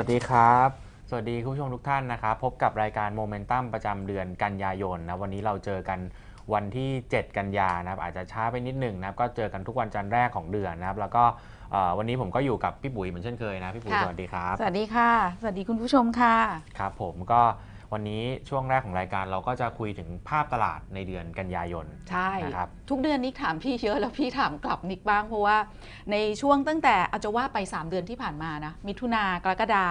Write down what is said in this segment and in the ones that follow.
สวัสดีครับ สวัสดีคุณผู้ชมทุกท่านนะครับ พบกับรายการโมเมนตัมประจำเดือนกันยายนนะ วันนี้เราเจอกันวันที่ 7 กันยานะครับ อาจจะช้าไปนิดหนึ่งนะครับ ก็เจอกันทุกวันจันทร์แรกของเดือนนะครับ แล้วก็เอ่อวันนี้ผมก็อยู่กับพี่ปุ๋ยเหมือนเช่นเคยนะ พี่ปุ๋ยค่ะสวัสดีครับ สวัสดีค่ะ สวัสดีคุณผู้ชมค่ะ ครับผมก็ วันนี้ช่วงแรกของรายการเราก็จะคุยถึงภาพตลาดในเดือนกันยายนใช่นะครับทุกเดือนนิกถามพี่เยอะแล้วพี่ถามกลับนิกบ้างเพราะว่า ในช่วงตั้งแต่อาจจะว่าไป 3 เดือนที่ผ่านมานะมิถุนากรกฎา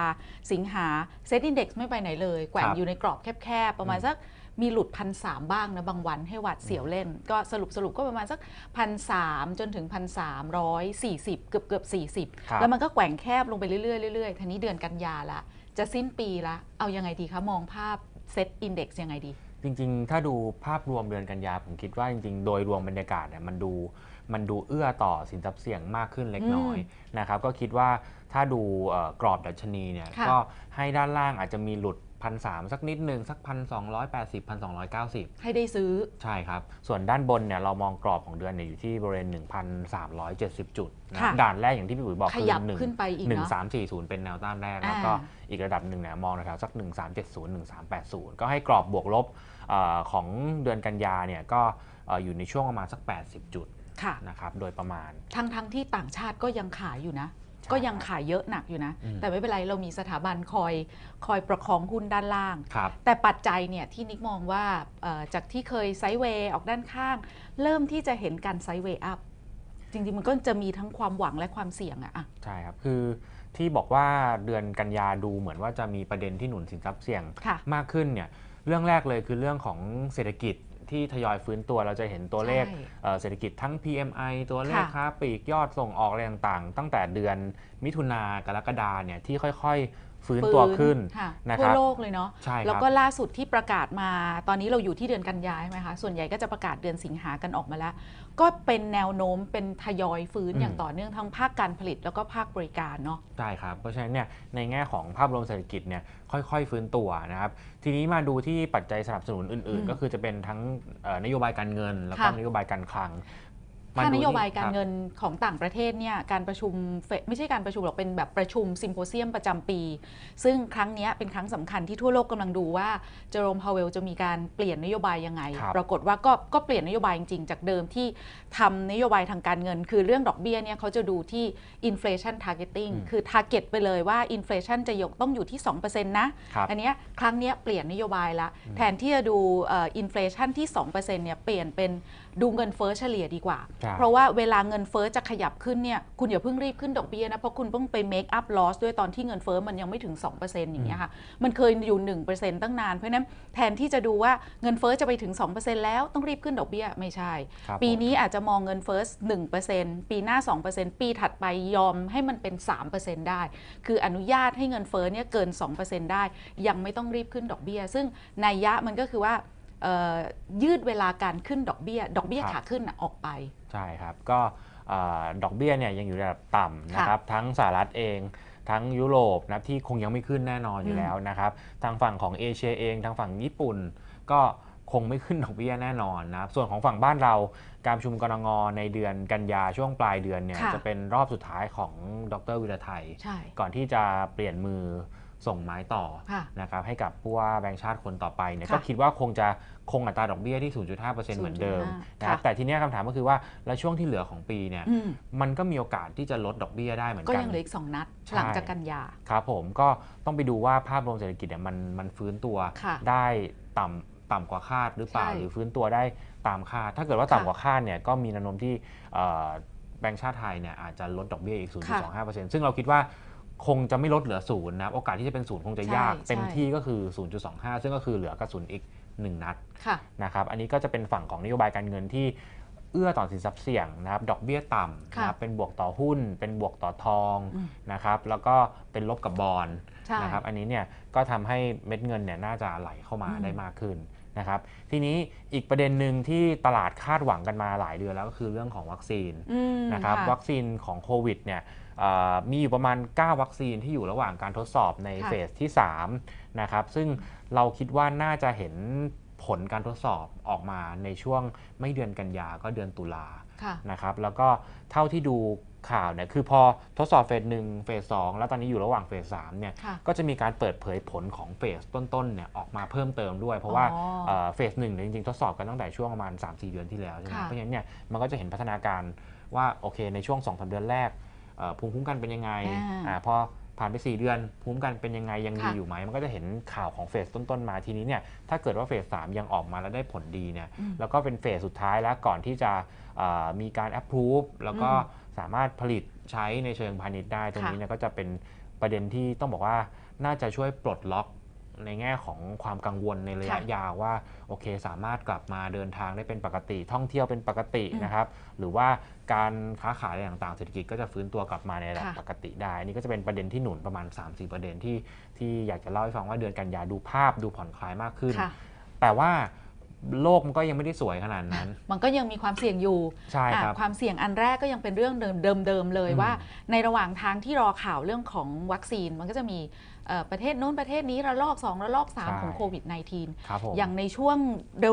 สิงหาเซตอินดี x ไม่ไปไหนเลยแกว่งอยู่ในกรอบแคบๆ ประมาณสักมีหลุดพันสามบ้างนะ บางวันให้หวัดเสียวเล่น ก็สรุปสรุปก็ประมาณสักพันสามจนถึงพันสามร้อยสี่สิบเกือบเกือบสี่สิบครับแล้วมันก็แกว่งแคบลงไปเรื่อยๆเรื่อยๆทีนี้เดือนกันยาละ จะสิ้นปีละ เอายังไงดีคะ มองภาพเซตอินดี x ยังไงดี จริงๆ ถ้าดูภาพรวมเดือนกันยา ผมคิดว่าจริงๆ โดยรวมบรรยากาศเนี่ยมันดูมันดูเอื้อต่อสินทรัพย์เสี่ยงมากขึ้นเล็กน้อยนะครับก็คิดว่าถ้าดูเอ่อกรอบดัชนีเนี่ยค่ะก็ให้ด้านล่างอาจจะมีหลุดพันสสักนิดนึงสักพันสองร้อยแปดสิบพันสองร้อยเก้าสิบให้ได้ซื้อ ใช่ครับ ส่วนด้านบนเนี่ยเรามองกรอบของเดือนเนี่ยอยู่ที่บริเวณ1,370จุดนะค่ะด่านแรกอย่างที่พี่ปุ๋ยบอกขคือยับหนึ่งขึ้นไปอีกหนึ่งเนาะสามสี่ศูนย์เป็นแนวต้านแรกแล้วอ่าก็ อีกระดับหนึ่งเนี่ยมองแถวๆสัก 1370 1380 ก็ให้กรอบบวกลบเออของเดือนกันยาเนี่ยก็เอ่ออยู่ในช่วงประมาณสัก 80 จุดค่ะนะครับโดยประมาณ ทั้งทั้งที่ต่างชาติก็ยังขายอยู่นะใช่ก็ยังขายเยอะหนักอยู่นะอืมแต่ไม่เป็นไรเรามีสถาบันคอยคอยประคองหุ้นด้านล่างครับแต่ปัจจัยเนี่ยที่นิกมองว่าเอ่อจากที่เคยไซด์เวย์ออกด้านข้าง เริ่มที่จะเห็นการไซด์เวย์อัพจริงๆ มันก็จะมีทั้งความหวังและความเสี่ยงอะอะใช่ครับ คือ ที่บอกว่าเดือนกันยาดูเหมือนว่าจะมีประเด็นที่หนุนสินทรัพย์เสี่ยงค่ะมากขึ้นเนี่ยเรื่องแรกเลยคือเรื่องของเศรษฐกิจที่ทยอยฟื้นตัวเราจะเห็นตัวเลขใช่เอ่อเศรษฐกิจทั้ง PMI ตัวเลขค่ะค้าปลีกยอดส่งออกอะไรต่างๆ ตั้งแต่เดือนมิถุนากรกฎาเนี่ยที่ค่อยๆ ฟื้นตัวขึ้นค่ะนะครับทั่วโลกเลยเนาะใช่คแล้วรับก็ล่าสุดที่ประกาศมาตอนนี้เราอยู่ที่เดือนกันยายนใช่ไหมคะส่วนใหญ่ก็จะประกาศเดือนสิงหากันออกมาแล้ว ก็เป็นแนวโน้มเป็นทยอยฟื้นอืมอย่างต่อเนื่องทั้งภาคการผลิตแล้วก็ภาคบริการเนาะใช่ครับ เพราะฉะนั้นเนี่ยในแง่ของภาพรวมเศรษฐกิจเนี่ยค่อยๆ ฟื้นตัวนะครับ ทีนี้มาดูที่ปัจจัยสนับสนุนอื่นอืมๆก็คือจะเป็นทั้งเอ่อนโยบายการเงิน แล้วก็ค่ะนโยบายการคลัง ถ้าดูนที่โยบายการคเงินของต่างประเทศเนี่ยการประชุมเฟดไม่ใช่การประชุมหรอกเป็นแบบประชุมซิมโพเซียมประจำปี ซึ่งครั้งเนี้ยเป็นครั้งสำคัญที่ทั่วโลกกำลังดูว่าเจอโรมพาวเวลจะมีการเปลี่ยนนโยบายยังไงครับปรากฏว่าก็ก็เปลี่ยนนโยบายจริงๆ จากเดิมที่ทำนโยบายทางการเงิน คือเรื่องดอกเบี้ยเนี่ยเขาจะดูที่ inflation targeting คือ target ไปเลยว่า inflation จะยกต้องอยู่ที่ 2%นะครับอันเนี้ยครั้งเนี้ยเปลี่ยนนโยบายละ แทนที่จะดูอินฟลชันที่ 2%เนี่ยเปลี่ยนเป็น ดูเงินเฟ้อเฉลี่ยดีกว่าใช่เพราะว่าเวลาเงินเฟ้อจะขยับขึ้นเนี่ยคุณอย่าเพิ่งรีบขึ้นดอกเบี้ยนะเพราะคุณเพิ่งไป make up loss ด้วยตอนที่เงินเฟ้อมันยังไม่ถึง 2%อย่างเงี้ยค่ะมันเคยอยู่1%ตั้งนานเพราะฉะนั้นแทนที่จะดูว่าเงินเฟ้อจะไปถึง 2%แล้วต้องรีบขึ้นดอกเบี้ยไม่ใช่ ครับปีผมนี้อาจจะมองเงินเฟ้อ1%ปีหน้า 2%ปีถัดไปยอมให้มันเป็น 3%ได้ คืออนุญาตให้เงินเฟ้อเนี่ยเกิน 2%ได้ ยังไม่ต้องรีบขึ้นดอกเบี้ย ซึ่งนัยยะมันก็คือว่าเอ่อ ยืดเวลาการขึ้นดอกเบี้ย ดอกเบี้ยครับขาขึ้นน่ะออกไป ใช่ครับ ก็เอ่อดอกเบี้ยเนี่ยยังอยู่ในระดับต่ำนะครับทั้งสหรัฐเองทั้งยุโรปนะครับที่คงยังไม่ขึ้นแน่นอนอยู่อืมแล้วนะครับทางฝั่งของเอเชียเองทางฝั่งญี่ปุ่น ก็คงไม่ขึ้นดอกเบี้ยแน่นอนนะครับส่วนของฝั่งบ้านเราการประชุมกรงงในเดือนกันยาช่วงปลายเดือนเนี่ยค่ะจะเป็นรอบสุดท้ายของดรวิรไทยใช่ก่อนที่จะเปลี่ยนมือ ส่งไม้ต่อค่ะนะครับให้กับผู้ว่าแบงก์ชาติคนต่อไปเนี่ยค่ะก็คิดว่าคงจะคงอัตราดอกเบี้ยที่ 0.5%เหมือนเดิม0.5นะครับค่ะแต่ทีเนี้ยคำถามก็คือว่าแล้วช่วงที่เหลือของปีเนี่ยอืมมันก็มีโอกาสที่จะลดดอกเบี้ยได้เหมือนก็กันยังเหลืออีก 2 นัดใช่หลังจากกันยาครับผมก็ต้องไปดูว่าภาพรวมเศรษฐกิจเนี่ยมันมันฟื้นตัวค่ะได้ต่ำต่ำกว่าคาดหรือเปล่าใช่หรือฟื้นตัวได้ตามคาด ถ้าเกิดว่าค่ะต่ำกว่าคาดเนี่ยก็มีแนวโน้มที่เอ่อแบงก์ชาติไทยเนี่ยอาจจะลดดอกเบี้ยอีกค่ะ0.25%ซึ่งเราคิดว่า คงจะไม่ลดเหลือศูนย์นะครับโอกาสที่จะเป็นศูนย์คงจะยาก ใช่เต็มใช่ที่ก็คือ 0.25 ซึ่งก็คือเหลือกระสุนอีก 1 นัดค่ะ นะครับอันนี้ก็จะเป็นฝั่งของนโยบายการเงินที่เอื้อต่อสินทรัพย์เสี่ยงนะครับดอกเบี้ยต่ำค่ะนะครับเป็นบวกต่อหุ้น เป็นบวกต่อทองอืม นะครับแล้วก็เป็นลบกับบอล ใช่ นะครับอันนี้เนี่ยก็ทำให้เม็ดเงินเนี่ยน่าจะไหลเข้ามาอืม ได้มากขึ้นนะครับทีนี้อีกประเด็นหนึ่งที่ตลาดคาดหวังกันมาหลายเดือนแล้วก็คือเรื่องของวัคซีนอืมนะครับค่ะวัคซีนของโควิดเนี่ยเอ่อ มีอยู่ประมาณ 9 วัคซีนที่อยู่ระหว่างการทดสอบในค่ะเฟสที่3นะครับซึ่งเราคิดว่าน่าจะเห็นผลการทดสอบออกมาในช่วงไม่เดือนกันยาก็เดือนตุลาค่ะนะครับแล้วก็เท่าที่ดูข่าวเนี่ยคือพอทดสอบเฟสหนึ่งเฟสสองแล้วตอนนี้อยู่ระหว่างเฟสสามเนี่ยค่ะก็จะมีการเปิดเผยผลของเฟสต้นๆเนี่ยออกมาเพิ่มเติมด้วย เพราะว่าอ๋อเอ่อเฟสหนึ่งเนี่ยจริงๆ ทดสอบกันตั้งแต่ช่วงประมาณ 3-4 เดือนที่แล้วใช่ไหมค่ะเพราะฉะนั้นเนี่ยมันก็จะเห็นพัฒนาการว่าโอเคในช่วง2อสเดือนแรกเอ่อ ภูมิคุ้มกันเป็นยังไงอ่าอ่าพอผ่านไป 4 เดือน ภูมิคุ้มกันเป็นยังไงยังดีค่ะอยู่ไหม มันก็จะเห็นข่าวของเฟสต้นๆมาทีนี้เนี่ยถ้าเกิดว่าเฟสสามยังออกมาแล้วได้ผลดีเนี่ยอืมแล้วก็เป็นเฟสสุดท้ายแล้วก่อนที่จะเอ่อมีการ approve แล้วก็อืมสามารถผลิตใช้ในเชิงพาณิชย์ได้ตรงค่ะนี้เนี่ยก็จะเป็นประเด็นที่ต้องบอกว่าน่าจะช่วยปลดล็อก ในแง่ของความกังวลในระยะค่ะยาวว่าโอเค สามารถกลับมาเดินทางได้เป็นปกติ ท่องเที่ยวเป็นปกติอืมนะครับ หรือว่าการค้าขายอะไรต่างๆเศรษฐกิจก็จะฟื้นตัวกลับมาในระดับค่ะปกติได้อันนี่ก็จะเป็นประเด็นที่หนุนประมาณ 3-4 ประเด็นที่ที่อยากจะเล่าให้ฟังว่าเดือนกันยาดูภาพดูผ่อนคลายมากขึ้นค่ะแต่ว่าโลกมันก็ยังไม่ได้สวยขนาดนั้น มันก็ยังมีความเสี่ยงอยู่ใช่ครับอะความเสี่ยงอันแรกก็ยังเป็นเรื่องเดิมๆเลยอืมว่า ในระหว่างทางที่รอข่าวเรื่องของวัคซีนมันก็จะมีเอ่อ ประเทศโน้นประเทศนี้ระลอก 2 ระลอกใช่3ของโควิด -19 ครับผมอย่างในช่วง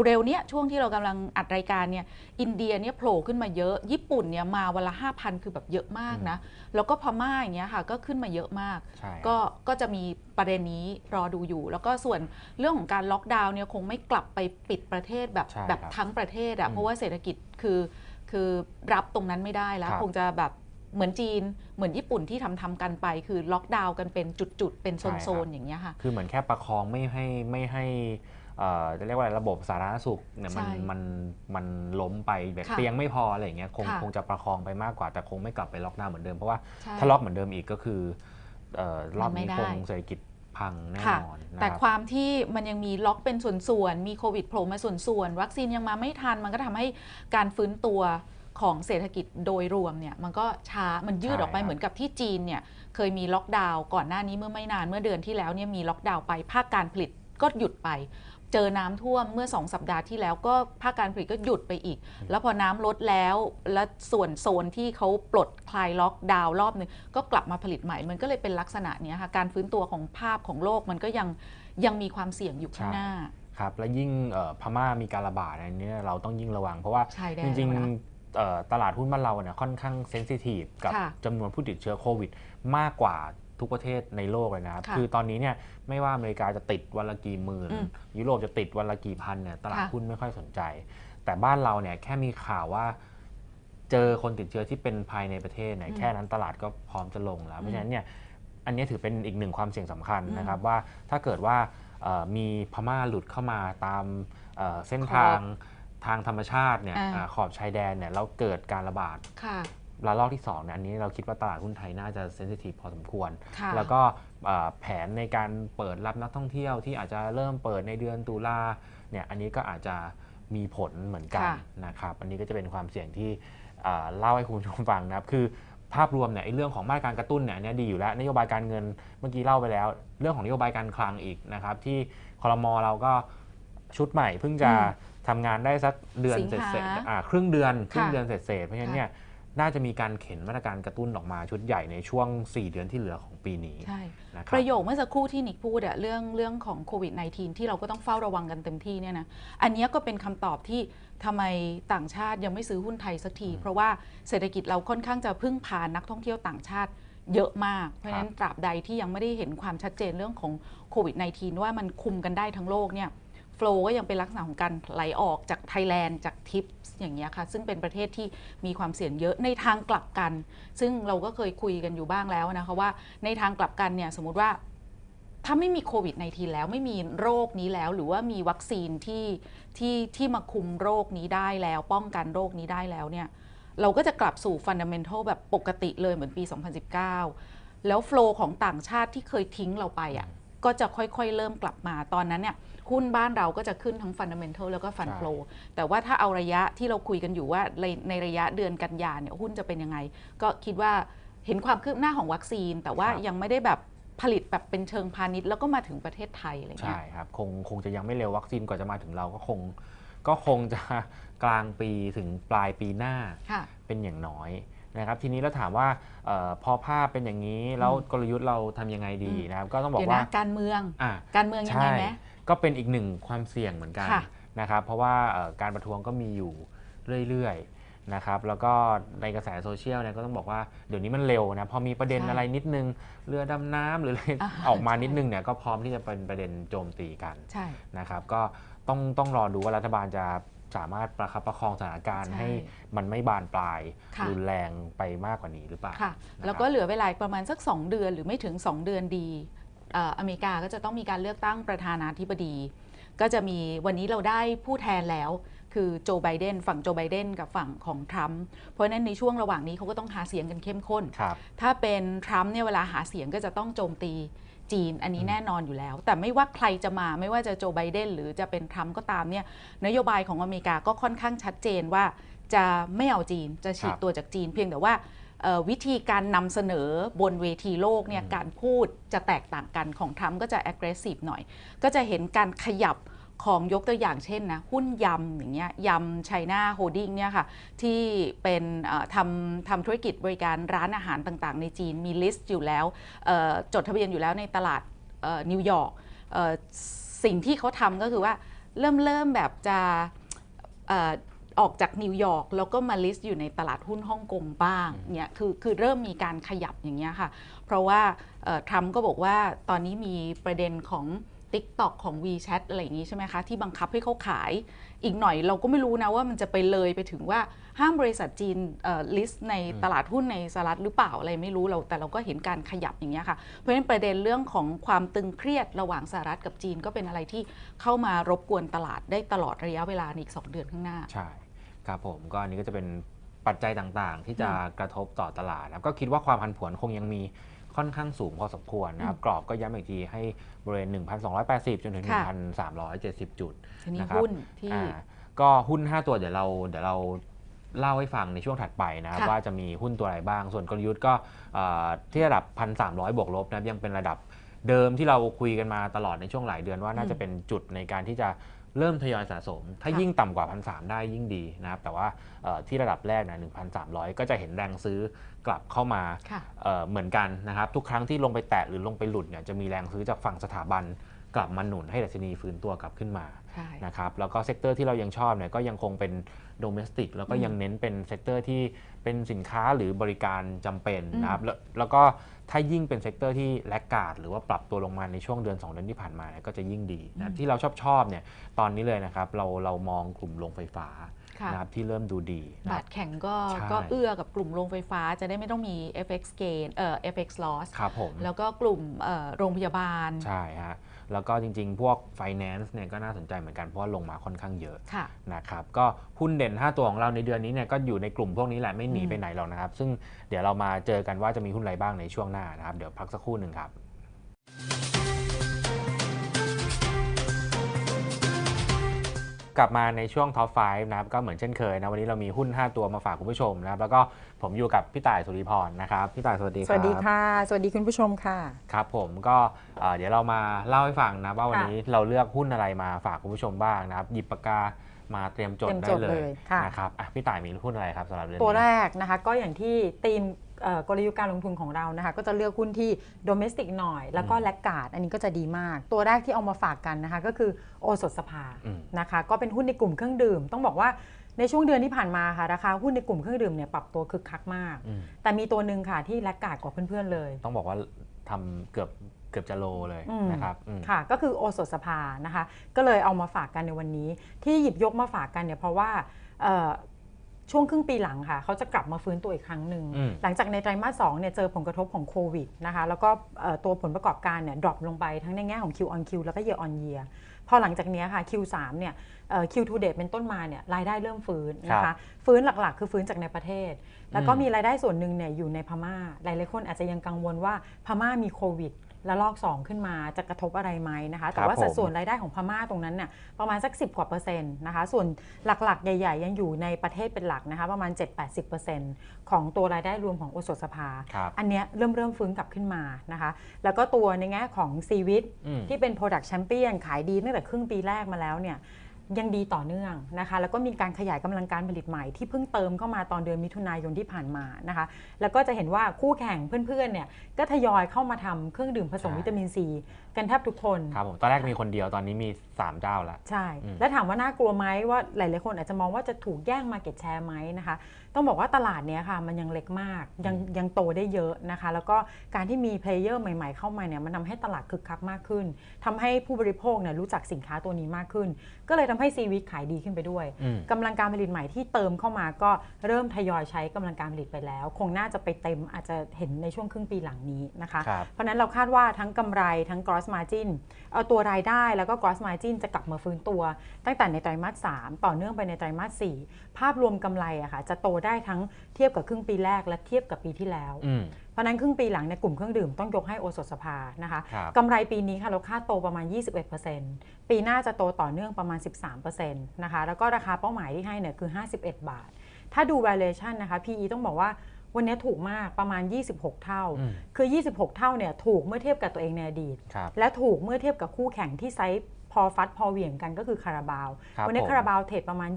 เร็วๆเนี้ยช่วงที่เรากำลังอัดรายการเนี่ยอินเดียเนี่ยโผล่ขึ้นมาเยอะ ญี่ปุ่นเนี่ยมาวันละ 5,000 คือแบบเยอะมากนะ แล้วก็พม่าอย่างเงี้ยค่ะก็ขึ้นมาเยอะมากใช่ครับก็ก็จะมีประเด็นนี้รอดูอยู่ แล้วก็ส่วนเรื่องของการล็อกดาวน์เนี่ยคงไม่กลับไปปิดประเทศแบบใช่แบบครับทั้งประเทศอือะมเพราะว่าเศรษฐกิจคือคือรับตรงนั้นไม่ได้แล้วครับคงจะแบบ เหมือนจีนเหมือนญี่ปุ่นที่ทำทำกันไป คือล็อกดาวน์กันเป็นจุดๆ เป็นโซนๆ อย่างเงี้ยค่ะ คือเหมือนแค่ประคองไม่ให้ไม่ให้เอ่อจะเรียกว่าอะไรระบบสาธารณสุขเนี่ยมันใช่มันมันล้มไปแบบค่ะเตียงไม่พออะไรอย่างเงี้ยคงค่ะ คงจะประคองไปมากกว่าแต่คงไม่กลับไปล็อกดาวน์เหมือนเดิมเพราะว่าใช่ ถ้าล็อกเหมือนเดิมอีกก็คือเอ่อรอบนี้มันไม่คได้งเศรษฐกิจพังแน่ค่ะ นอนนะแต่ครับความที่มันยังมีล็อกเป็นส่วนๆ มีโควิดโผล่มาส่วนๆ วัคซีนยังมาไม่ทัน มันก็ทำให้การฟื้นตัว ของเศรษฐกิจโดยรวมเนี่ยมันก็ช้ามันยืดใช่ออกไปครับเหมือนกับที่จีนเนี่ยเคยมีล็อกดาวน์ก่อนหน้านี้เมื่อไม่นานเมื่อเดือนที่แล้วเนี่ยมีล็อกดาวน์ไปภาคการผลิตก็หยุดไป เจอน้ำท่วมเมื่อ 2 สัปดาห์ที่แล้วก็ภาคการผลิตก็หยุดไปอีก แล้วพอน้ำลดแล้วและส่วนโซนที่เขาปลดคลายล็อกดาวน์รอบหนึงก็กลับมาผลิตใหม่ มันก็เลยเป็นลักษณะเนี้ยค่ะการฟื้นตัวของภาพของโลกมันก็ยังยังมีความเสี่ยงอยู่ข้างหน้าครับและยิ่งเอ่อพม่ามีการระบาดอันนี้เราต้องยิ่งระวัง เพราะว่าใช่แน่จริงแล้วนะๆเอ่อ ตลาดหุ้นบ้านเราเนี่ยค่อนข้างเซนซิทีฟกับค่ะจำนวนผู้ติดเชื้อโควิด มากกว่าทุกประเทศในโลกเลยนะครับค่ะคือตอนนี้เนี่ยไม่ว่าอเมริกาจะติดวันละกี่หมื่นอืมยุโรปจะติดวันละกี่พันเนี่ยตลาดค่ะหุ้นไม่ค่อยสนใจ แต่บ้านเราเนี่ยแค่มีข่าวว่าเจอคนติดเชื้อที่เป็นภายในประเทศเนี่ยอืมแค่นั้นตลาดก็พร้อมจะลงแล้ว เพราะฉะนั้นเนี่ยอันนี้ถือเป็นอีกหนึ่งความเสี่ยงสำคัญอืมนะครับว่าถ้าเกิดว่าเอ่อมีพม่าหลุดเข้ามาตามเอ่อเส้นขอบทาง ทางธรรมชาติเนี่ยอ่าอ่าขอบชายแดนเนี่ยแล้วเกิดการระบาดค่ะระลอกที่2เนี่ยอันนี้เราคิดว่าตลาดหุ้นไทยน่าจะเซนซิทีฟพอสมควร ค่ะ แล้วก็เอ่อแผนในการเปิดรับนักท่องเที่ยวที่อาจจะเริ่มเปิดในเดือนตุลาเนี่ยอันนี้ก็อาจจะมีผลเหมือนกันค่ะ นะครับอันนี้ก็จะเป็นความเสี่ยงที่เอ่อเล่าให้คุณผู้ชมฟังนะครับคือภาพรวมเนี่ยไอ้เรื่องของมาตรการกระตุ้นเนี่ยอันเนี้ยดีอยู่แล้วนโยบายการเงินเมื่อกี้เล่าไปแล้ว เรื่องของนโยบายการคลังอีกนะครับที่คอรมอเราก็ ชุดใหม่เพิ่งจะอืมทำงานได้สักเดือนสิงเสร็จหาเสร็จอ่าครึ่งเดือนครึ่งค่ะเดือนเสร็จเสร็จเพราะฉะนั้นเนี่ยน่าจะมีการเข็นมาตรการกระตุ้นออกมาชุดใหญ่ในช่วง 4 เดือนที่เหลือของปีนี้ใช่นะครับประโยคเมื่อสักครู่ที่นิกพูดอะเรื่องเรื่องของโควิด -19 ที่เราก็ต้องเฝ้าระวังกันเต็มที่เนี่ยนะอันเนี้ยก็เป็นคำตอบที่ทำไมต่างชาติยังไม่ซื้อหุ้นไทยสักที เพราะว่าเศรษฐกิจเราค่อนข้างจะพึ่งพานักท่องเที่ยวต่างชาติเยอะมาก เพราะฉะนั้นตราบใดที่ยังไม่ได้เห็นความชัดเจนเรื่องของโควิด -19 ว่ามันคุมกันได้ทั้งโลกเนี่ย โฟลก็ยังเป็นลักษณะของการไหลออกจากไทยแลนด์จากทิปอย่างเงี้ยค่ะ ซึ่งเป็นประเทศที่มีความเสี่ยงเยอะในทางกลับกัน ซึ่งเราก็เคยคุยกันอยู่บ้างแล้วนะคะว่าในทางกลับกันเนี่ยสมมติว่าถ้าไม่มีโควิด -19 แล้วไม่มีโรคนี้แล้ว หรือว่ามีวัคซีนที่ที่ที่มาคุมโรคนี้ได้แล้ว ป้องกันโรคนี้ได้แล้วเนี่ยเราก็จะกลับสู่ฟันดัมเมนทัลแบบปกติเลยเหมือนปี 2019 แล้วโฟล์ของต่างชาติที่เคยทิ้งเราไปอะ ก็จะค่อยๆ เริ่มกลับมาตอนนั้นเนี่ยหุ้นบ้านเราก็จะขึ้นทั้งฟันดัมเมนทัลแล้วก็ฟันใช่โฟลแต่ว่าถ้าเอาระยะที่เราคุยกันอยู่ว่าในในระยะเดือนกันยาเนี่ยหุ้นจะเป็นยังไง ก็คิดว่าเห็นความคืบหน้าของวัคซีน แต่ว่าครับยังไม่ได้แบบผลิตแบบเป็นเชิงพาณิชย์แล้วก็มาถึงประเทศไทยอะไรเงี้ใช่ยครับคงคงจะยังไม่เร็ววัคซีนกว่าจะมาถึงเราก็คง ก็คงจะกลางปีถึงปลายปีหน้าค่ะเป็นอย่างน้อย นะครับทีนี้เราถามว่าเออพอภาพเป็นอย่างนี้ แล้วกลยุทธ์เราทำยังไงดีอืมนะครับ ก็ต้องบอกเดี๋ยวว่านะการเมืองอะการเมืองยังไงใช่ไหมก็เป็นอีกหนึ่งความเสี่ยงเหมือนกันค่ะนะครับ เพราะว่าเอ่อการประท้วงก็มีอยู่เรื่อยๆนะครับ แล้วก็ในกระแสโซเชียลเนี่ยก็ต้องบอกว่าเดี๋ยวนี้มันเร็วนะ พอมีประเด็นใช่อะไรนิดนึง เรือดำน้ำหรืออะไรอ่าออกมาใช่นิดนึงเนี่ยก็พร้อมที่จะเป็นประเด็นโจมตีกันใช่นะครับ ก็ต้องต้องรอดูว่ารัฐบาลจะ สามารถประคับประคองสถานการณ์ใช่ให้มันไม่บานปลายค่ะ รุนแรงไปมากกว่านี้หรือเปล่าค่ะ นะครับแล้วก็เหลือเวลาอีกประมาณสัก 2 เดือนหรือไม่ถึง 2 เดือนดีเอ่ออเมริกาก็จะต้องมีการเลือกตั้งประธานาธิบดี ก็จะมีวันนี้เราได้ผู้แทนแล้ว คือโจไบเดนฝั่งโจไบเดนกับฝั่งของทรัมป์เพราะฉะนั้นในช่วงระหว่างนี้เขาก็ต้องหาเสียงกันเข้มข้น ครับ ถ้าเป็นทรัมป์เนี่ยเวลาหาเสียงก็จะต้องโจมตี จีนอันนี้อืมแน่นอนอยู่แล้ว แต่ไม่ว่าใครจะมาไม่ว่าจะโจไบเดนหรือจะเป็นทรัมป์ก็ตามเนี่ยนโยบายของอเมริกาก็ค่อนข้างชัดเจนว่าจะไม่เอาจีนจะฉีกตัวจากจีน เพียงแต่ว่าเอ่อวิธีการนำเสนอบนเวทีโลกเนี่ยอืมการพูดจะแตกต่างกันของทรัมป์ก็จะ aggressive หน่อย ก็จะเห็นการขยับ ของยกตัวอย่างเช่นนะหุ้นยำอย่างเงี้ยยำไชน่าโฮดดิ้งเนี่ยค่ะที่เป็นเอ่อทำทำธุรกิจบริการร้านอาหารต่างๆ ในจีนมีลิสต์อยู่แล้วเอ่อจดทะเบียนอยู่แล้วในตลาดเอ่อนิวยอร์กเอ่อสิ่งที่เขาทำก็คือว่าเริ่มเริ่มแบบจะเอ่อออกจากนิวยอร์กแล้วก็มาลิสต์อยู่ในตลาดหุ้นฮ่องกงบ้างเนี่ยคือคือเริ่มมีการขยับอย่างเงี้ยค่ะ เพราะว่าเอ่อทรัมป์ก็บอกว่าตอนนี้มีประเด็นของ TikTok ของ WeChat อะไรอย่างนี้ใช่ไหมคะ ที่บังคับให้เขาขาย อีกหน่อยเราก็ไม่รู้นะว่ามันจะไปเลยไปถึงว่าห้ามบริษัทจีนลิสต์ในตลาดหุ้นในสหรัฐหรือเปล่าอะไรไม่รู้เรา แต่เราก็เห็นการขยับอย่างเงี้ยค่ะ เพราะฉะนั้นประเด็นเรื่องของความตึงเครียดระหว่างสหรัฐกับจีนก็เป็นอะไรที่เข้ามารบกวนตลาดได้ตลอดระยะเวลาอีก 2 เดือนข้างหน้า ใช่ครับผมก็อันนี้ก็จะเป็นปัจจัยต่างๆ ที่จะกระทบต่อตลาดนะครับก็คิดว่าความผันผวนคงยังมี ค่อนข้างสูงพอสมควรนะครับอืมกรอบก็ย้ำอีกทีให้บริเวณ 1,280 จนถึงค่ะ1,370 จุดทีนี้นะครับหุ้นที่อ่าก็หุ้น 5 ตัวเดี๋ยวเราเดี๋ยวเราเล่าให้ฟังในช่วงถัดไปนะครับค่ะว่าจะมีหุ้นตัวอะไรบ้าง ส่วนกลยุทธ์ก็เอ่อที่ระดับ 1,300 บวกลบนะครับยังเป็นระดับเดิมที่เราคุยกันมาตลอดในช่วงหลายเดือนว่าน่าจะเป็นจุดในการที่จะ เริ่มทยอยสะสม ถ้าค่ะยิ่งต่ำกว่า 1,300 ได้ยิ่งดีนะครับ แต่ว่าเอ่อที่ระดับแรกนะ1,300 ก็จะเห็นแรงซื้อกลับเข้ามาค่ะเอ่อเหมือนกันนะครับ ทุกครั้งที่ลงไปแตะหรือลงไปหลุดเนี่ยจะมีแรงซื้อจากฝั่งสถาบันกลับมาหนุนให้ดัชนีฟื้นตัวกลับขึ้นมาใช่นะครับแล้วก็เซกเตอร์ที่เรายังชอบเนี่ยก็ยังคงเป็นโดเมสติกแล้วก็อืมยังเน้นเป็นเซกเตอร์ที่เป็นสินค้าหรือบริการจำเป็นอืมนะครับแล้วแล้วก็ ถ้ายิ่งเป็นเซกเตอร์ที่แลกกาดหรือว่าปรับตัวลงมาในช่วงเดือน 2 เดือนที่ผ่านมาเนี่ยก็จะยิ่งดีนะที่เราชอบชอบๆเนี่ยตอนนี้เลยนะครับเราเรามองกลุ่มโรงไฟฟ้าค่ะนะครับที่เริ่มดูดีนะคบารับทแข็งก็ใช่ก็เอื้อกับกลุ่มโรงไฟฟ้าจะได้ไม่ต้องมี FX gain เอ่อ FX loss ครับผมแล้วก็กลุ่มเอ่อโรงพยาบาลใช่ฮะ แล้วก็จริง ๆ พวก Finance เนี่ยก็น่าสนใจเหมือนกันเพราะว่าลงมาค่อนข้างเยอะค่ะ นะครับก็หุ้นเด่น 5 ตัวของเราในเดือนนี้เนี่ยก็อยู่ในกลุ่มพวกนี้แหละไม่หนีอืมไปไหนหรอกนะครับ ซึ่งเดี๋ยวเรามาเจอกันว่าจะมีหุ้นอะไรบ้างในช่วงหน้านะครับ เดี๋ยวพักสักครู่หนึ่งครับ กลับมาในช่วงท็อป 5 นะครับ ก็เหมือนเช่นเคยนะ วันนี้เรามีหุ้น 5 ตัวมาฝากคุณผู้ชมนะครับ แล้วก็ผมอยู่กับพี่ต่ายสุริพรนะครับ พี่ต่ายสวัสดีครับ สวัสดีค่ะ สวัสดีคุณผู้ชมค่ะ ครับผมก็เอ่อเดี๋ยวเรามาเล่าให้ฟังนะว่าวันค่ะนี้เราเลือกหุ้นอะไรมาฝากคุณผู้ชมบ้างนะครับ หยิบปากกามาเตรียมจดเตรียมได้จดเลเลยยค่ะนะครับอะพี่ต่ายมีหุ้นอะไรครับสำหรับเดือนนี้ตัวแรกนะคะก็อย่างที่ธีมเอ่อ กลยุทธ์การลงทุนของเรานะคะก็จะเลือกหุ้นที่ domestic หน่อย แล้วก็อืมแลกการ์ดอันนี้ก็จะดีมาก ตัวแรกที่เอามาฝากกันนะคะก็คือโอสถสภาอืมนะคะก็เป็นหุ้นในกลุ่มเครื่องดื่ม ต้องบอกว่าในช่วงเดือนที่ผ่านมาค่ะราคาหุ้นในกลุ่มเครื่องดื่มเนี่ยปรับตัวคึกคักมากอืมแต่มีตัวหนึ่งค่ะที่แลกการ์ดกว่าเพื่อนๆเลย ต้องบอกว่าทำเกือบเกือบจะโลเลยอืมนะครับอืมค่ะก็คือโอสถสภานะคะ ก็เลยเอามาฝากกันในวันนี้ ที่หยิบยกมาฝากกันเนี่ยเพราะว่าเอ่อ ช่วงครึ่งปีหลังค่ะ เขาจะกลับมาฟื้นตัวอีกครั้งหนึ่งอืมหลังจากในไตรมาสสองเนี่ยเจอผลกระทบของโควิดนะคะ แล้วก็เอ่อตัวผลประกอบการเนี่ยดรอปลงไปทั้งในแง่ของ Q on Q แล้วก็ Year on Year พอหลังจากเนี้ยค่ะ Q3 เนี่ยเอ่อ Q to date เป็นต้นมาเนี่ยรายได้เริ่มฟื้นนะครัคะบฟื้นหลักๆ คือฟื้นจากในประเทศ แล้วก็อืมมีรายได้ส่วนหนึ่งเนี่ยอยู่ในพม่า หลายๆคนอาจจะยังกังวลว่าพม่ามีโควิดและลอก 2 ขึ้นมาจะกระทบอะไรไหมนะคะ แต่ว่าครับผมสัดส่วนรายได้ของพม่าตรงนั้นเนี่ยประมาณสัก 10 กว่าเปอร์เซ็นต์นะคะ ส่วนหลักๆ ใหญ่ ๆ ยังอยู่ในประเทศเป็นหลักนะคะ ประมาณ 7-80%ของตัวรายได้รวมของโอสถสภาครับอันเนี้ยเริ่มเริ่มฟื้นกลับขึ้นมานะคะ แล้วก็ตัวในแง่ของซีวิตอืมที่เป็น Product Champion ขายดีตั้งแต่ครึ่งปีแรกมาแล้วเนี่ย ยังดีต่อเนื่องนะคะ แล้วก็มีการขยายกำลังการผลิตใหม่ที่เพิ่งเติมเข้ามาตอนเดือนมิถุนายนที่ผ่านมานะคะ แล้วก็จะเห็นว่าคู่แข่งเพื่อนๆเนี่ยก็ทยอยเข้ามาทำเครื่องดื่มผสมใช่วิตามินซีกันแทบทุกคนครับผมตอนแรกมีคนเดียวตอนนี้มี 3 เจ้าแล้ว ใช่อืมแล้วถามว่าน่ากลัวไหมว่าหลายๆคนอาจจะมองว่าจะถูกแย่งมาเก็ตแชร์ไหมนะคะ ต้องบอกว่าตลาดเนี้ยค่ะมันยังเล็กมากยังยังโตได้เยอะนะคะ แล้วก็การที่มีเพลเยอร์ใหม่ๆเข้ามาเนี่ยมันทำให้ตลาดคึกคักมากขึ้นทำให้ผู้บริโภคเนี่ยรู้จักสินค้าตัวนี้มากขึ้น ก็เลยทำให้ซีวิขายดีขึ้นไปด้วยอืมกำลังการผลิตใหม่ที่เติมเข้ามาก็เริ่มทยอยใช้กำลังการผลิตไปแล้ว คงน่าจะไปเต็มอาจจะเห็นในช่วงครึ่งปีหลังนี้นะคะครับเพราะฉะนั้นเราคาดว่าทั้งกำไรทั้ง gross margin เอาตัวรายได้แล้วก็ gross margin จะกลับมาฟื้นตัว ตั้งแต่ในไตรมาส3ต่อเนื่องไปในไตรมาส4 ภาพรวมกำไรอะค่ะจะโตได้ทั้งเทียบกับครึ่งปีแรกและเทียบกับปีที่แล้วอืมเพราะฉะนั้นครึ่งปีหลังในกลุ่มเครื่องดื่มต้องยกให้โอสถสภานะคะครับกำไรปีนี้ค่ะเราคาดโตประมาณ 21%ปีหน้าจะโตต่อเนื่องประมาณ 13%นะคะแล้วก็ราคาเป้าหมายที่ให้เนี่ยคือ 51 บาท ถ้าดู valuation นะคะ PE ต้องบอกว่าวันนี้ถูกมากประมาณ 26 เท่าอืมคือ 26 เท่าเนี่ยถูกเมื่อเทียบกับตัวเองในอดีตครับและถูกเมื่อเทียบกับคู่แข่งที่ไซส์พ อฟัดพอเหวี่ยงกันก็คือคาราบาวครับวันี้ผมคาราบาวเทรดประมาณ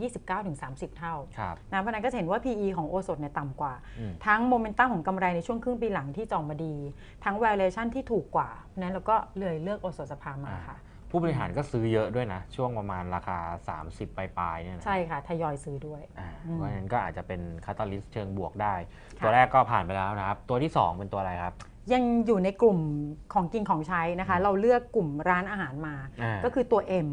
29-30 เท่าครับนะเพราะฉะนั้นก็จะเห็นว่า PE ของโอสถเนี่ยต่ำกว่าอืมทั้งโมเมนตัมของกำไรในช่วงครึ่งปีหลังที่จองมาดี ทั้ง valuation ที่ถูกกว่านั้นเราก็เลยเลือกโอสถสภามาค่ะผู้บริหารก็ซื้อเยอะด้วยนะ ช่วงประมาณราคา 30 ปลายๆเนี่ยนะใช่ค่ะทยอยซื้อด้วยอ่าอืมเพราะฉะนั้นก็อาจจะเป็นคาตาลิสต์เชิงบวกได้ค่ะตัวแรกก็ผ่านไปแล้วนะครับ ตัวที่ 2 เป็นตัวอะไรครับ ยังอยู่ในกลุ่มของกินของใช้นะคะ เราเลือกกลุ่มร้านอาหารมาอ่าก็คือตัว M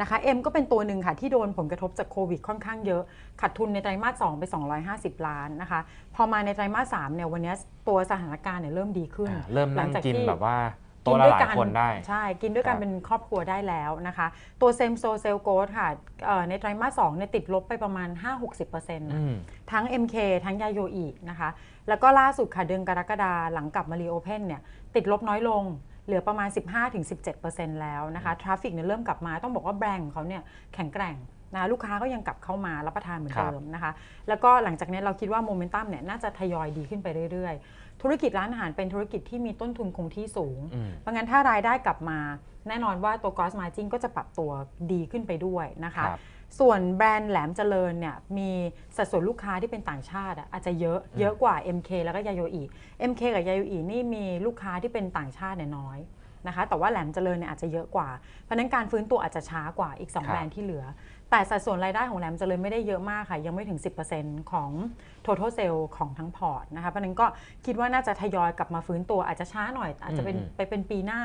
นะคะ M ก็เป็นตัวหนึ่งค่ะที่โดนผลกระทบจากโควิดค่อนข้างเยอะ ขาดทุนในไตรมาส 2 ไป 250 ล้านนะคะ พอมาในไตรมาส 3 เนี่ยวันนี้ตัวสถานการณ์เนี่ยเริ่มดีขึ้นอ่าเริ่มนั่งหลัจากกินที่แบบว่า ตัวละหลายคนได้ ใช่ กินด้วยกันครับเป็นครอบครัวได้แล้วนะคะ ตัวเซมโซเซลโกดค่ะเอ่อในไตรมาส2เนี่ยติดลบไปประมาณ 5-60%นะอืมทั้ง MK ทั้งยาโยอีนะคะ แล้วก็ล่าสุดค่ะเดือนกรกฎาหลังกลับมารีโอเพนเนี่ยติดลบน้อยลงเหลือประมาณ 15-17%แล้วนะคะทราฟฟิกเนี่ยเริ่มกลับมาต้องบอกว่าแบรนด์ของเขาเนี่ยแข็งแกร่งนะลูกค้าก็ยังกลับเข้ามารับประทานเหมือนครับเดิมนะคะ แล้วก็หลังจากนี้เราคิดว่าโมเมนตัมเนี่ยน่าจะทยอยดีขึ้นไปเรื่อยๆ ธุรกิจร้านอาหารเป็นธุรกิจที่มีต้นทุนคงที่สูงอืมเพราะงั้นถ้ารายได้กลับมา แน่นอนว่าตัว gross margin ก็จะปรับตัวดีขึ้นไปด้วยนะคะครับส่วนแบรนด์แหลมเจริญเนี่ยมีสัดส่วนลูกค้าที่เป็นต่างชาติอะอาจจะเยอะเยอะกว่า MK แล้วก็ยาโยอี MK กับยาโยอีนี่มีลูกค้าที่เป็นต่างชาติเนี่ยน้อยนะคะแต่ว่าแหลมเจริญเนี่ยอาจจะเยอะกว่า เพราะฉะนั้นการฟื้นตัวอาจจะช้ากว่าอีกครับ2แบรนด์ที่เหลือ แต่สัดส่วนรายได้ของแหลมเจริญไม่ได้เยอะมากค่ะ ยังไม่ถึง 10%ของ total sale ของทั้งพอร์ตนะคะเพราะฉะนั้นก็คิดว่าน่าจะทยอยกลับมาฟื้นตัวอาจจะช้าหน่อย อาจจะเป็นอืมไปเป็นปีหน้า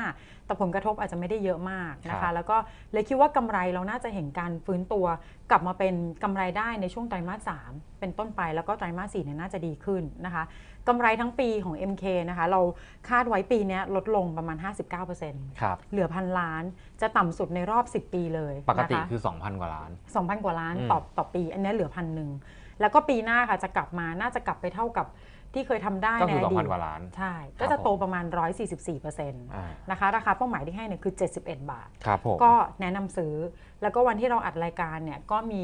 แต่ผลกระทบอาจจะไม่ได้เยอะมากนะครัคะบแล้วก็เลยคิดว่ากำไรเราน่าจะเห็นการฟื้นตัวกลับมาเป็นกำไรได้ในช่วงไตรมาส3เป็นต้นไปแล้วก็ไตรมาส4เนี่ยน่าจะดีขึ้นนะคะกำไรทั้งปีของ MK นะคะ เราคาดไว้ปีเนี้ยลดลงประมาณ 59%ครับเหลือพันล้านจะต่ำสุดในรอบ 10 ปีเลย ปกตินะคะคือ 2,000 กว่าล้าน 2,000 กว่าล้านอืมต่อต่อปี อันเนี้ยเหลือพันหนึ่ง แล้วก็ปีหน้าค่ะจะกลับมาน่าจะกลับไปเท่ากับที่เคยทำได้ก็ในคืออดีต2,000กว่าล้านใช่ครัก็บจะโตผมประมาณ 144%นอ่าะคะราคาเป้าหมายที่ให้เนี่ยคือ 71 บาทครับผมก็แนะนำซื้อ แล้วก็วันที่เราอัดรายการเนี่ยก็มี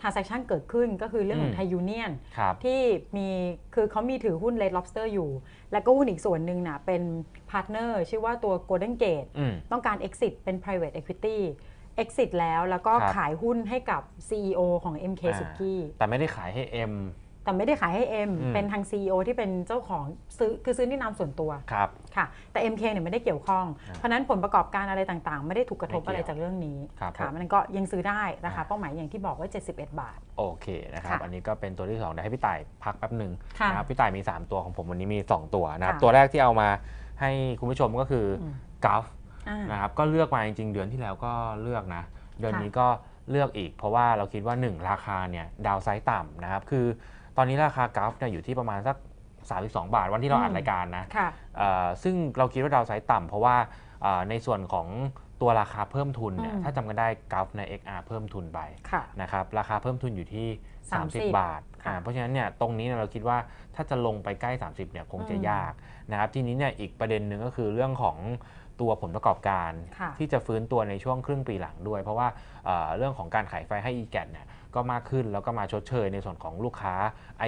transaction เกิดขึ้นก็คือเรื่องของอืมไทยูเนียนครับที่มีคือเขามีถือหุ้น Red Lobster อยู่ แล้วก็หุ้นอีกส่วนหนึ่งน่ะเป็นพาร์ทเนอร์ชื่อว่าตัว Golden Gate อืมต้องการ exit เป็น private equity exit แล้วแล้วก็ครับ ขายหุ้นให้กับ CEO ของ MK อ่าสุกี้ แต่ไม่ได้ขายให้ M แต่ไม่ได้ขายให้ M อืม เป็นทาง CEO ที่เป็นเจ้าของซื้อคือซื้อที่นามส่วนตัวครับ ค่ะ แต่ MK เนี่ยไม่ได้เกี่ยวข้อง อ่าเพราะฉะนั้นผลประกอบการอะไรต่างๆ ไม่ได้ถูกกระทบไม่เกี่อะไรยวจากเรื่องนี้ครับค่ะผม มันก็ยังซื้อได้ราคาอ่าเป้าหมายอย่างที่บอกว่า 71 บาท โอเคนะครับ ค่ะอันนี้ก็เป็นตัวที่2เดี๋ยวให้พี่ต่ายพักแป๊บหนึ่งค่ะนะครับพี่ต่ายมี 3 ตัวของผมวันนี้มี 2 ตัวนะครับ ค่ะตัวแรกที่เอามาให้คุณผู้ชมก็คืออม กราฟอ่า นะครับก็เลือกมาจริงๆ เดือนที่แล้วก็เลือกนะ เดือนค่ะนี้ก็เลือกอีก เพราะว่าเราคิดว่า 1 ราคาเนี่ยดาวไซด์ต่ำนะครับ คือตอนนี้ราคากราฟเนี่ยอยู่ที่ประมาณสัก 32 บาทวันที่เราอัดรายการนะค่ะเอ่อซึ่งเราคิดว่าดาวไซด์ต่ำเพราะว่าเอ่อในส่วนของตัวราคาเพิ่มทุนเนี่ยอืมถ้าจำกันได้กราฟใน XR เพิ่มทุนไปค่ะนะครับราคาเพิ่มทุนอยู่ที่ 30 30บาทค่ะอ่าเพราะฉะนั้นเนี่ยตรงนี้เนี่ยเราคิดว่าถ้าจะลงไปใกล้ 30เนี่ยคงจะอืมยากนะครับทีนี้เนี่ยอีกประเด็นหนึ่งก็คือเรื่องของ ตัวผลประกอบการค่ะที่จะฟื้นตัวในช่วงครึ่งปีหลังด้วย เพราะว่าเอ่อเรื่องของการขายไฟให้ e g a t เนี่ยก็มากขึ้นแล้วก็มาชดเชยในส่วนของลูกค้า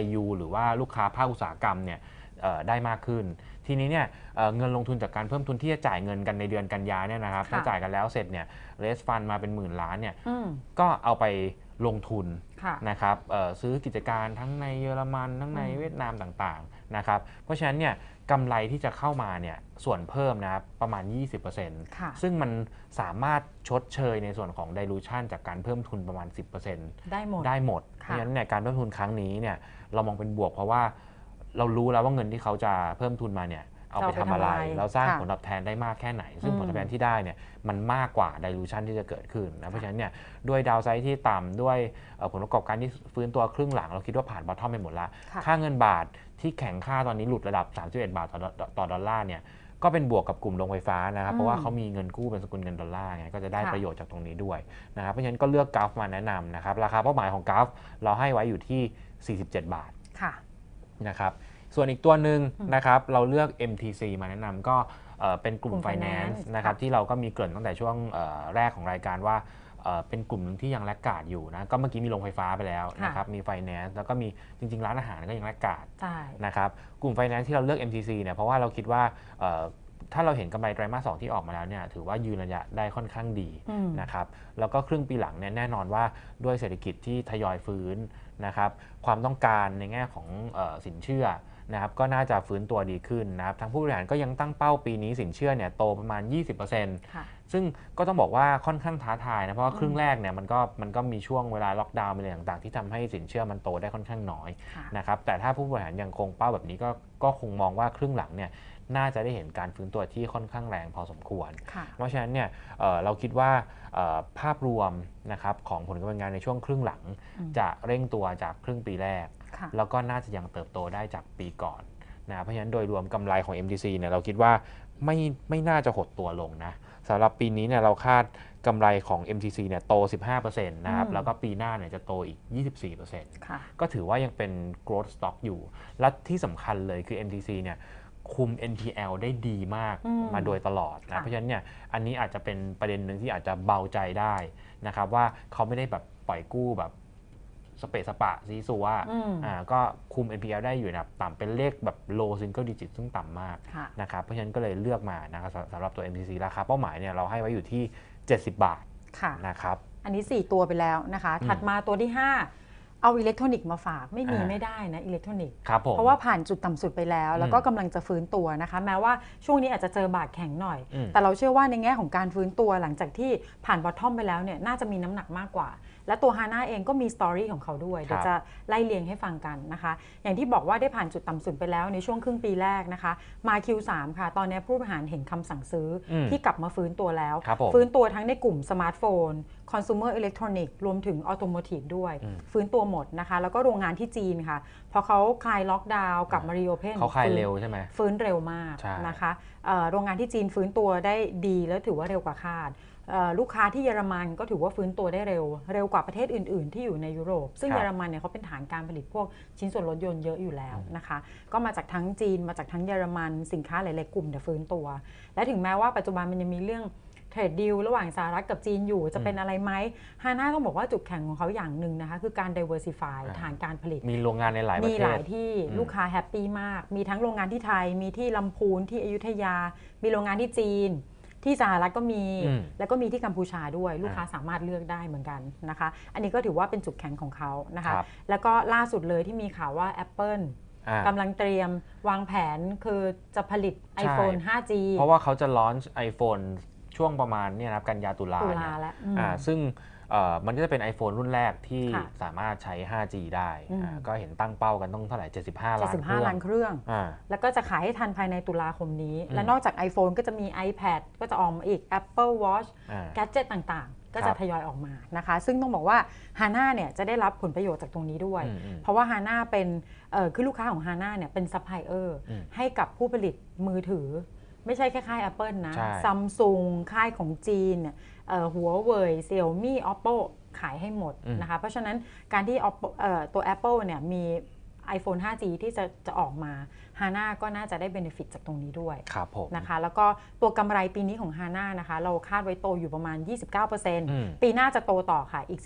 IU หรือว่าลูกค้าภาคอุตสาหกรรมเนี่ยเอ่อได้มากขึ้น ทีนี้เนี่ยเอ่อเงินลงทุนจากการเพิ่มทุนที่จะจ่ายเงินกันในเดือนกันยาเนี่ยนะครับค่ะถ้าจ่ายกันแล้วเสร็จเนี่ยเรสฟันมาเป็นหมื่นล้านเนี่ยอืมก็เอาไปลงทุนค่ะนะครับเอ่อซื้อกิจการทั้งในเยอรมันทั้งในอืมเวียดนามต่างๆ นะครับเพราะฉะนั้นเนี่ยกำไรที่จะเข้ามาเนี่ยส่วนเพิ่มนะครับประมาณ 20%ค่ะซึ่งมันสามารถชดเชยในส่วนของ dilution จากการเพิ่มทุนประมาณ 10%ได้หมดได้หมดเพค่ะราะฉะนั้นเนี่ยการเพิ่มทุนครั้งนี้เนี่ยเรามองเป็นบวกเพราะว่าเรารู้แล้วว่าเงินที่เขาจะเพิ่มทุนมาเนี่ยเอาไปจะทำเอาไปอะไรทำอะไร เราสร้างค่ะผลตอบแทนได้มากแค่ไหน ซึ่งอืมผลตอบแทนที่ได้เนี่ยมันมากกว่า dilution ที่จะเกิดขึ้นนะ เพราะฉะนั้นเนี่ยด้วยดาวไซด์ที่ต่ำด้วยเอ่อผลประกอบการที่ฟื้นตัวครึ่งหลัง เราคิดว่าผ่านบอททอมไปหมดละค่ะค่าเงินบาท ที่แข็งค่าตอนนี้หลุดระดับ 31 บาทต่อดอต่อดอลลาร์เนี่ยก็เป็นบวกกับกลุ่มโรงไฟฟ้านะครับ เพราะว่าเขามีเงินกู้เป็นสกุลเงินดอลลาร์ไงก็จะได้ค่ะประโยชน์จากตรงนี้ด้วยนะครับเพราะฉะนั้นก็เลือกกราฟมาแนะนำนะครับ ราคาเป้าหมายของกราฟเราให้ไว้อยู่ที่ 47 บาทค่ะนะครับส่วนอีกตัวหนึ่งอืมนะครับเราเลือก MTC มาแนะนำก็เอ่อเป็นกลุ่มกลุ่ม Finance Finance นะครับค่ะที่เราก็มีเกริ่นตั้งแต่ช่วงเอ่อแรกของรายการว่า เอ่อเป็นกลุ่มหนึ่งที่ยังแลกกาดอยู่นะก็เมื่อกี้มีโรงไฟฟ้าไปแล้วนะครับมี Finance แล้วก็มีจริง ๆ ร้านอาหารก็ยังแลกกาดใช่นะครับกลุ่ม Finance ที่เราเลือก MTC เนี่ยเพราะว่าเราคิดว่าเอ่อถ้าเราเห็นกำไรไตรมาสสองที่ออกมาแล้วเนี่ยถือว่ายืนระยะได้ค่อนข้างดีอืมนะครับแล้วก็ครึ่งปีหลังเนี่ยแน่นอนว่าด้วยเศรษฐกิจที่ทยอยฟื้นนะครับความต้องการในแง่ของเออสินเชื่อนะครับก็น่าจะฟื้นตัวดีขึ้นนะครับทางผู้บริหารก็ยังตั้งเป้าปีนี้สินเชื่อเนี่ยโตประมาณ 20%ค่ะ ซึ่งก็ต้องบอกว่าค่อนข้างท้าทายนะ เพราะว่าครึ่งแรกเนี่ยมันก็มันก็มีช่วงเวลาล็อกดาวน์อะไรต่างๆ ที่ทำให้สินเชื่อมันโตได้ค่อนข้างน้อยค่ะนะครับแต่ถ้าผู้บริหารยังคงเป้าแบบนี้ก็ก็คงมองว่าครึ่งหลังเนี่ยน่าจะได้เห็นการฟื้นตัวที่ค่อนข้างแรงพอสมควรค่ะเพราะฉะนั้นเนี่ยเอ่อเราคิดว่าเอ่อภาพรวมนะครับของผลการดำเนินงานในช่วงครึ่งหลังอืมจะเร่งตัวจากครึ่งปีแรกค่ะแล้วก็น่าจะยังเติบโตได้จากปีก่อนนะเพราะฉะนั้นโดยรวมกำไรของ MTC เนี่ยเราคิดว่าไม่ไม่น่าจะหดตัวลงนะ สำหรับปีนี้เนี่ยเราคาดกำไรของ MTC เนี่ยโต 15%นะครับอืมแล้วก็ปีหน้าเนี่ยจะโตอีก 24%ค่ะก็ถือว่ายังเป็น growth stock อยู่ และที่สำคัญเลยคือ MTC เนี่ยคุม NPL ได้ดีมากอืมมาโดยตลอดนะค่ะเพราะฉะนั้นเนี่ยอันนี้อาจจะเป็นประเด็นหนึ่งที่อาจจะเบาใจได้นะครับว่าเขาไม่ได้แบบปล่อยกู้แบบ สเปะสปะซีซัวอืมอ่าก็คุม NPL ได้อยู่นะครับต่ำเป็นเลขแบบ low single digit ซึ่งต่ำมากค่ะนะครับเพราะฉะนั้นก็เลยเลือกมานะครับสำสำหรับตัว MTC ราคาเป้าหมายเนี่ยเราให้ไว้อยู่ที่ 70 บาทค่ะนะครับอันนี้ 4 ตัวไปแล้วนะคะอืมถัดมาตัวที่ 5 เอาอิเล็กทรอนิกส์มาฝากไม่มีอ่าไม่ได้นะอิเล็กทรอนิกส์ครับผมเพราะว่าผ่านจุดต่ำสุดไปแล้ว แล้วก็อืมกำลังจะฟื้นตัวนะคะ แม้ว่าช่วงนี้อาจจะเจอบาดแข็งหน่อยอืมแต่เราเชื่อว่าในแง่ของการฟื้นตัวหลังจากที่ผ่านบอททอมไปแล้วเนี่ยน่าจะมีน้ำหนักมากกว่า และตัวฮาน่าเองก็มีสตอรี่ของเขาด้วยเดี๋ยวจะไล่เรียงให้ฟังกันนะคะ อย่างที่บอกว่าได้ผ่านจุดต่ำสุดไปแล้วในช่วงครึ่งปีแรกนะคะ มา Q3 ค่ะ ตอนนี้ผู้บริหารเห็นคำสั่งซื้ออมที่กลับมาฟื้นตัวแล้วครับผมฟื้นตัวทั้งในกลุ่มสมาร์ทโฟน consumer electronic รวมถึงออโตโมทีฟด้วยอืมฟื้นตัวหมดนะคะ แล้วก็โรงงานที่จีนค่ะ พอเขาคลายล็อกดาวน์กลับมารีโอเพนเขาคลายเร็วใช่ไหมฟื้นเร็วมากใช่นะคะเอ่อโรงงานที่จีนฟื้นตัวได้ดีแล้วถือว่าเร็วกว่าคาดเอ่อ ลูกค้าที่เยอรมันก็ถือว่าฟื้นตัวได้เร็ว เร็วกว่าประเทศอื่น ๆ ที่อยู่ในยุโรป ซึ่งครับเยอรมันเนี่ยเขาเป็นฐานการผลิตพวกชิ้นส่วนรถยนต์เยอะอยู่แล้วนะคะ ก็มาจากทั้งจีนมาจากทั้งเยอรมันสินค้าหลาย ๆ กลุ่มเนี่ยฟื้นตัว และถึงแม้ว่าปัจจุบันมันยังมีเรื่องเทรดดิวระหว่างสหรัฐกับจีนอยู่จะเป็นอะไรไหมฮาน่าต้องบอกว่าจุดแข็งของเขาอย่างหนึ่งนะคะ คือการ diversify อ่าฐานการผลิต มีโรงงานในหลายประมีเทหศลายที่อืมลูกค้าแฮปปี้มาก มีทั้งโรงงานที่ไทย มีที่ลำพูนที่อยุธยา มีโรงงานที่จีน ที่สหรัฐก็มีอืมแล้วก็มีที่กัมพูชาด้วยลูกค้าอ่าสามารถเลือกได้เหมือนกันนะคะ อันนี้ก็ถือว่าเป็นจุดแข็งของเขานะคะครับแล้วก็ล่าสุดเลยที่มีข่าวว่า Apple อ่ากำลังเตรียมวางแผนคือจะผลิตใช่ iPhone 5G เพราะว่าเขาจะลอนช์ iPhone ช่วงประมาณเนี่ยนะครับกันยาตุลาตุเนี่ลายแล้วอืมอ่าซึ่งเอ่อ มันก็จะเป็น iPhone รุ่นแรกที่ค่ะ สามารถใช้ 5G ได้อืมอ่าก็เห็นตั้งเป้ากันต้องเท่าไหร่ 75 ล้านเครื่อง75ล้านเครื่อง อ่า แล้วก็จะขายให้ทันภายในตุลาคมนี้ อืม และนอกจาก iPhone ก็จะมี iPad ก็จะออกมาอีก Apple Watch อ่า แกจ g ตต่างๆ ก็ครัจะบ ทยอยออกมานะคะ ซึ่งต้องบอกว่า HANA เนี่ยจะได้รับผลประโยชน์จากตรงนี้ด้วย อืมอืม เพราะว่า HANA เป็นเอ่อคือลูกค้าของ HANA เนี่ยเป็นซัพพลายเออร์อืมให้กับผู้ผลิตมือถือ ไม่ใช่แค่ค่าย Apple นะใช่ ซัมซุงค่ายของจีนเนี่ยหัวเว่ยเซี่ยมี่ Oppo ขายให้หมดนะคะ เพราะฉะนั้นการที่ Oppo เอ่อตัว Apple เนี่ยมี iPhone 5G ที่จะจะออกมา HANA ก็น่าจะได้ benefit จากตรงนี้ด้วยครับผม นะคะ แล้วก็ตัวกำไรปีนี้ของ HANA นะคะ เราคาดไว้โตอยู่ประมาณอืม29%ปีหน้าจะโตต่อค่ะอีก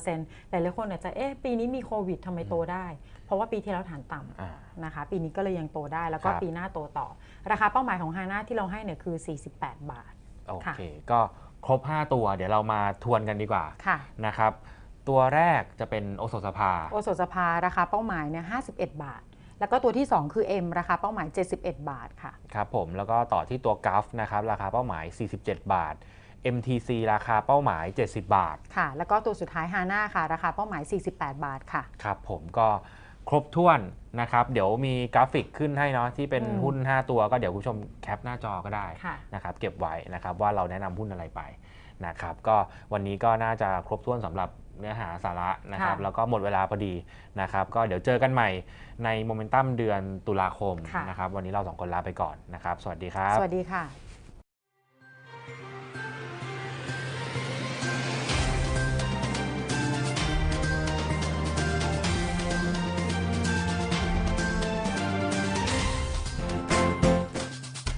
17%หลายๆคนอาจจะเอ๊ะปีนี้มีโควิดทำไมโตได้เพ ราะว่าปีที่แล้วฐานต่ำอ่านะคะ ปีนี้ก็เลยยังโตได้แล้วก็ครับปีหน้าโตต่อ ราคาเป้าหมายของ HANA ที่เราให้เนี่ยคือ 48 บาท โอค่ะเค ก็ครบ 5 ตัวเดี๋ยวเรามาทวนกันดีกว่าค่ะนะครับ ตัวแรกจะเป็นโอโซสภา โอโสถสภาราคาเป้าหมายเนี่ย51 บาท แล้วก็ตัวที่ 2 คือ M ราคาเป้าหมาย 71 บาทค่ะครับผมแล้วก็ต่อที่ตัวกัฟนะครับราคาเป้าหมาย 47 บาท MTC ราคาเป้าหมาย 70 บาท ค่ะ แล้วก็ตัวสุดท้าย HANA ค่ะ ราคาเป้าหมาย 48 บาทค่ะ ครับผมก็ ครบถ้วนนะครับเดี๋ยวมีกราฟิกขึ้นให้เนาะที่เป็นอืมหุ้น 5 ตัวก็เดี๋ยวคุณผู้ชมแคปหน้าจอก็ได้ค่ะนะครับเก็บไว้นะครับว่าเราแนะนำหุ้นอะไรไปนะครับก็วันนี้ก็น่าจะครบถ้วนสำหรับเนื้อหาสาระนะครับค่ะแล้วก็หมดเวลาพอดีนะครับก็เดี๋ยวเจอกันใหม่ในโมเมนตัมเดือนตุลาคมค่ะนะครับวันนี้เราสองคนลาไปก่อนนะครับ สวัสดีครับ สวัสดีค่ะ